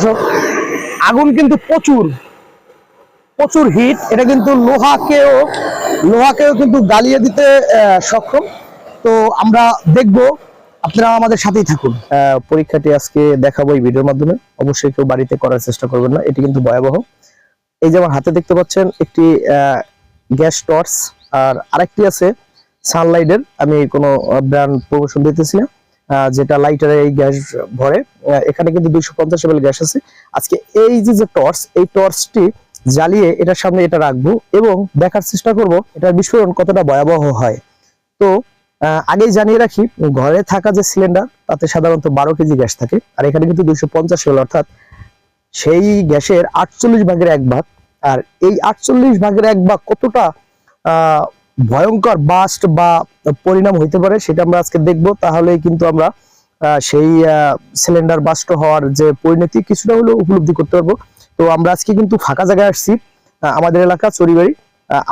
দর্শক, আগুন কিন্তু প্রচুর প্রচুর হিট এটা কিন্তু লোহাকেও লোহাকেও কিন্তু গালিয়ে দিতে সক্ষম। তো আমরা দেখব, আপনারা আমাদের সাথেই থাকুন। পরীক্ষাটি আজকে দেখাবো এই ভিডিওর মাধ্যমে। অবশ্যই কেউ বাড়িতে করার চেষ্টা করবেন না। এটি কিন্তু ভয়াবহ। এই যে আমার হাতে দেখতে পাচ্ছেন, একটি গ্যাস টর্চ। আর আরেকটি আছে সানলাইটের। আমি কোনো ব্র্যান্ড প্রমোশন দিতেছি না। যেটা লাইটারে এই গ্যাস ভরে এখানে কিন্তু দুইশো পঞ্চাশ এমএল গ্যাস আছে। আজকে এই যে যে টর্চ এই টর্চটি জ্বালিয়ে এটার সামনে এটা রাখব এবং দেখার চেষ্টা করব এটার বিস্ফোরণ কতটা ভয়াবহ হয়। তো আগেই জানিয়ে রাখি, ঘরে থাকা যে সিলিন্ডার তাতে সাধারণত বারো কেজি গ্যাস থাকে। আর এখানে কিন্তু দুইশো পঞ্চাশ এমএল অর্থাৎ সেই গ্যাসের আটচল্লিশ ভাগের এক ভাগ। আর এই আটচল্লিশ ভাগের এক ভাগ কতটা ভয়ঙ্কর বাস্ট বা পরিণাম হইতে পারে, সেটা আমরা আজকে দেখব। তাহলে কিন্তু আমরা সেই সিলিন্ডার বাস্ট হওয়ার যে পরিণতি, কিছুটা হলেও উপলব্ধি করতে পারব। তো আমরা আজকে কিন্তু ফাঁকা জায়গায় আসছি আমাদের এলাকা চরিবাড়ি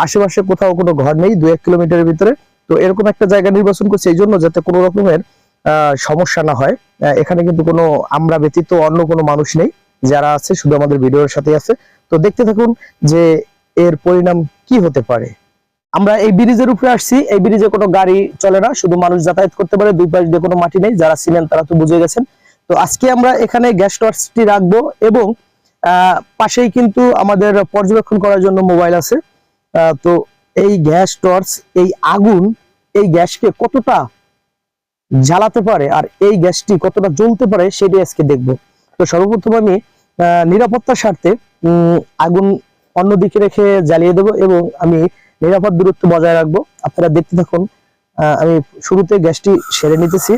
আশেপাশে কোথাও কোনো ঘর নেই দু এক কিলোমিটারের ভিতরে। তো এরকম একটা জায়গা নির্বাচন করছি এই জন্য যাতে কোনো রকমের সমস্যা না হয়। এখানে কিন্তু কোনো আমরা ব্যতীত অন্য কোনো মানুষ নেই যারা আছে, শুধু আমাদের ভিডিওর সাথে আছে। তো দেখতে থাকুন যে এর পরিণাম কি হতে পারে। আমরা এই ব্রিজের উপরে আসছি। এই ব্রিজে কোনো গাড়ি চলে না, শুধু মানুষ যাতায়াত করতে পারে, দুই পাশ দিয়ে কোনো মাটি নেই, যারা ছিলেন তারা তো বুঝে গেছেন। তো আজকে আমরা এখানে গ্যাস টর্চটি রাখব এবং পাশেই কিন্তু আমাদের পর্যবেক্ষণ করার জন্য মোবাইল আছে। তো এই গ্যাস টর্চ, এই আগুন, এই গ্যাসকে কতটা জ্বালাতে পারে আর এই গ্যাসটি কতটা জ্বলতে পারে সেটি আজকে দেখব। তো সর্বপ্রথম আমি নিরাপত্তার স্বার্থে আগুন অন্যদিকে রেখে জ্বালিয়ে দেব এবং আমি নিরাপদ দূরত্ব বজায় রাখব। আপনারা দেখতে থাকুন। আমি শুরুতে গ্যাসটি সেরে নিতেছি।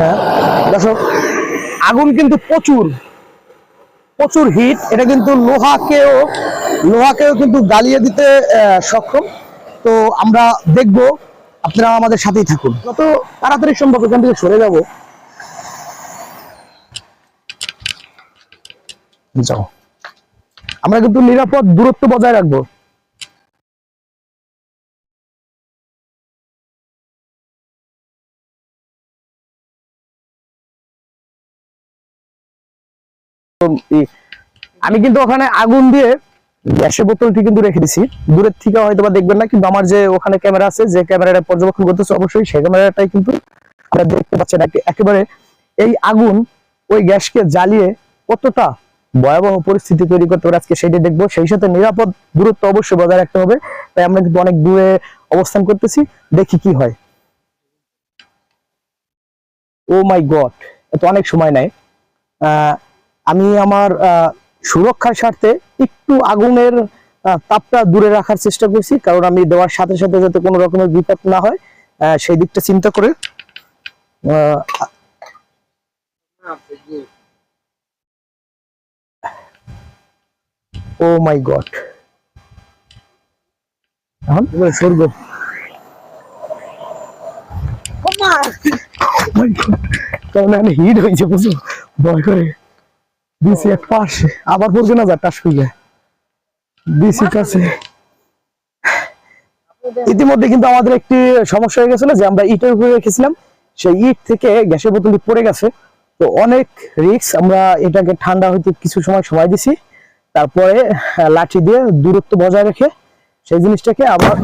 হ্যাঁ আগুন কিন্তু প্রচুর। প্রচুর হিট। এটা কিন্তু লোহাকেও লোহাকেও কিন্তু গালিয়ে দিতে সক্ষম। তো আমরা দেখব, আপনারা আমাদের সাথেই থাকুন। যত তাড়াতাড়ি সম্ভব এখান থেকে সরে যাব। যাও। আমরা কিন্তু নিরাপদ দূরত্ব বজায় রাখব। আমি কিন্তু ওখানে আগুন দিয়ে গ্যাসের বোতলটি কিন্তু রেখে দিছি। দূরের থেকে হয়তো বা দেখবেন না, কিন্তু আমার যে ওখানে ক্যামেরা আছে, যে ক্যামেরাটা পর্যবেক্ষণ করতেছে, অবশ্যই সেই ক্যামেরাটাই কিন্তু আপনারা দেখতে পাচ্ছেন একে- একেবারে এই আগুন ওই গ্যাসকে জ্বালিয়ে কতটা ভয়াবহ পরিস্থিতি তৈরি করতে পারে আজকে সেটি দেখব। সেই সাথে নিরাপদ দূরত্ব অবশ্যই বজায় রাখতে হবে। তাই আমরা কিন্তু অনেক দূরে অবস্থান করতেছি দেখি কি হয়। ও মাই গড এত অনেক সময় নেয় আমি আমার সুরক্ষার স্বার্থে একটু আগুনের তাপটা দূরে রাখার চেষ্টা করছি কারণ আমি দেওয়ার সাথে সাথে যাতে কোনো রকমের বিপদ না হয় সেই দিকটা চিন্তা করে। আহ, ও মাই গড এখন? স্বর্গ কেমন হিট হয়েছে বুঝো ভয় করে। দিছি এক পাশে আবার পড়বে না যা টাস খুলে দিছি কাছে। ইতিমধ্যে কিন্তু আমাদের একটি সমস্যা হয়ে গেছিল যে আমরা ইটের উপরে রেখেছিলাম। সেই ইট থেকে গ্যাসের বোতলটি পড়ে গেছে। তো অনেক রিস্ক আমরা এটাকে ঠান্ডা হইতে কিছু সময় সময় দিছি। তারপরে লাঠি দিয়ে দূরত্ব বজায় রেখে সেই জিনিসটাকে আবার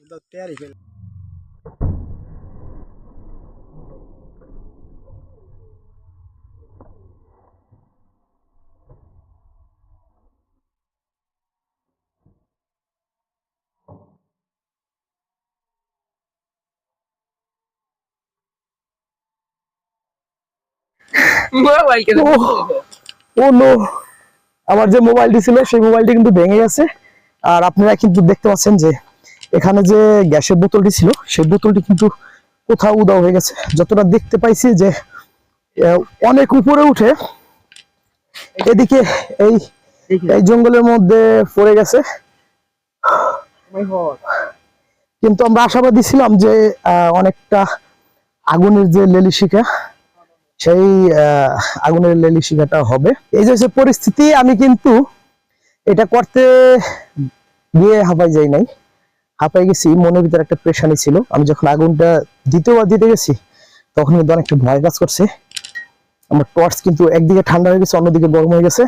ও ও নো আমার যে মোবাইলটি ছিল সেই মোবাইলটি কিন্তু ভেঙে গেছে। আর আপনারা কিন্তু দেখতে পাচ্ছেন যে এখানে যে গ্যাসের বোতলটি ছিল সেই বোতলটি কিন্তু কোথাও উদাও হয়ে গেছে। যতটা দেখতে পাইছি যে অনেক উপরে উঠে এদিকে এই এই জঙ্গলের মধ্যে পড়ে গেছে। কিন্তু আমরা আশাবাদী ছিলাম যে আহ, অনেকটা আগুনের যে লেলিশিকা সেই আগুনের লেলিশিকাটা হবে। এই যে পরিস্থিতি, আমি কিন্তু এটা করতে গিয়ে হাঁপাই যাই নাই। হাঁপাই গেছি, মনের ভিতরে একটা পেশানি ছিল। আমি যখন আগুনটা দ্বিতীয়বার দিতে গেছি, তখন কিন্তু অনেকটা ভয় কাজ করছে। আমার টর্চ কিন্তু একদিকে ঠান্ডা হয়ে গেছে, অন্যদিকে গরম হয়ে গেছে।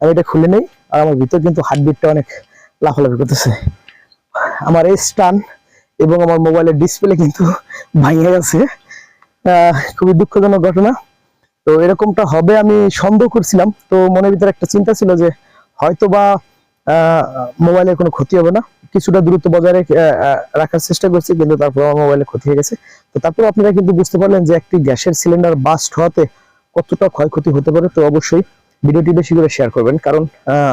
আমি এটা খুলে নেই, আর আমার ভিতর কিন্তু হার্টবিটটা অনেক লাফালাফি করতেছে। আমার এই স্টান এবং আমার মোবাইলের ডিসপ্লে কিন্তু ভাঙে গেছে। খুবই দুঃখজনক ঘটনা। তো এরকমটা হবে আমি সন্দেহ করছিলাম। তো মনের ভিতরে একটা চিন্তা ছিল যে হয়তো বা মোবাইলের কোনো ক্ষতি হবে না। কিছুটা দূরত্ব বজায় রাখার চেষ্টা করছি, কিন্তু তারপর আমার মোবাইলে ক্ষতি হয়ে গেছে। তো তারপর আপনারা কিন্তু বুঝতে পারলেন যে একটি গ্যাসের সিলিন্ডার বাস্ট হওয়াতে কতটা ক্ষয়ক্ষতি হতে পারে। তো অবশ্যই ভিডিওটি বেশি করে শেয়ার করবেন। কারণ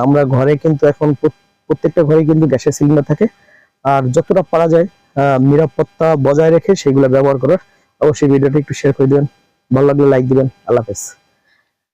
আমরা ঘরে কিন্তু এখন প্রত্যেকটা ঘরে কিন্তু গ্যাসের সিলিন্ডার থাকে। আর যতটা পারা যায় নিরাপত্তা বজায় রেখে সেগুলো ব্যবহার করার অবশ্যই ভিডিওটি একটু শেয়ার করে দিবেন। ভালো লাগলে লাইক দিবেন। আল্লাহ হাফেজ।